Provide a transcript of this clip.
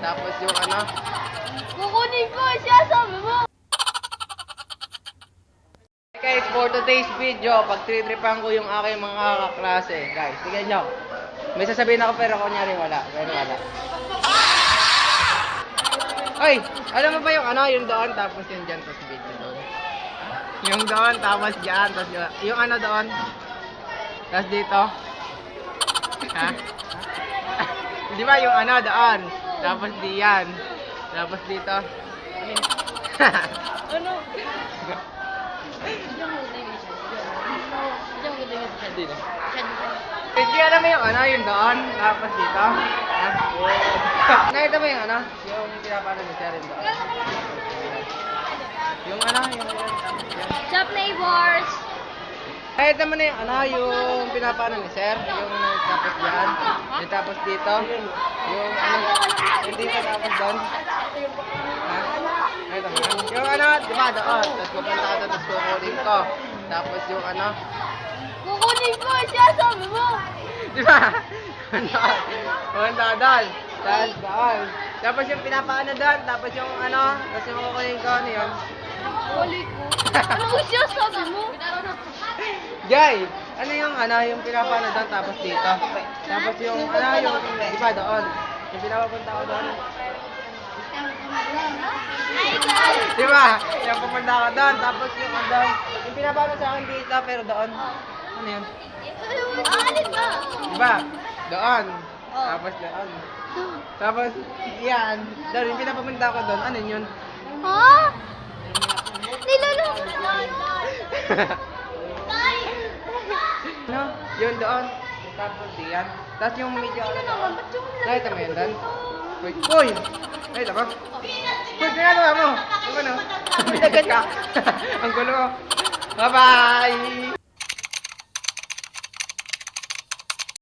Tapos yung ano, Kukunin ko siya, sabi mo. Guys, for today's video, pagtritripan ko yung aking mga kaklase. Guys, tignan nyo. May sasabihin ako pero kunyari wala. Pero wala. Ay, alam mo ba yung ano, yung doon, tapos yung dyan, tapos video doon. Yung doon, tapos dyan, tapos yung, yung ano doon. Tapos dito. Ha? Di ba yung ano doon? Tapos diyan. Tapos dito. Ano? Diyan mo yung ano, yung doon, tapos dito. Nakita mo yung ano, yung pinapano ni yung doon. Yung ano, yung yun, tapos Nakita mo na yung ano, yung pinapano ni Sir, yung tapos yan, yung tapos dito, yung ano, yung dito tapos doon. Ha? Yun? Yung ano, di ba doon, tapos pupunta ka doon, tapos kukunin ko. Tapos yung ano, Kukunin ko siya, sabi mo. Di ba? Pumunta ka doon. Tapos doon. Tapos yung pinapaano doon. Tapos yung ano. Tapos yung kukunin ko. Ano yun? Huli ko. Ano siya, sabi mo? Jay! Ano yung ano? Yung pinapaano doon. Tapos dito. Tapos yung ano yung. Di ba doon? Yung pinapapunta ko doon. Di ba? Yung pupunta ko doon. Tapos yung ano doon. Yung pinapaano sa akin dito. Pero doon. Ano yun? Di ba? Doon. Tapos doon. Tapos, yan. Doon, yung pinapapunta ko doon. Ano yun? Ha? Niloloko na yun doon. Tapos diyan. Tapos yung medyo ano doon. Nakita mo yun doon? Uy, uy! Nakita mo? Uy, ginagawa mo? Ano? Binagan ka. Ang gulo. Bye-bye!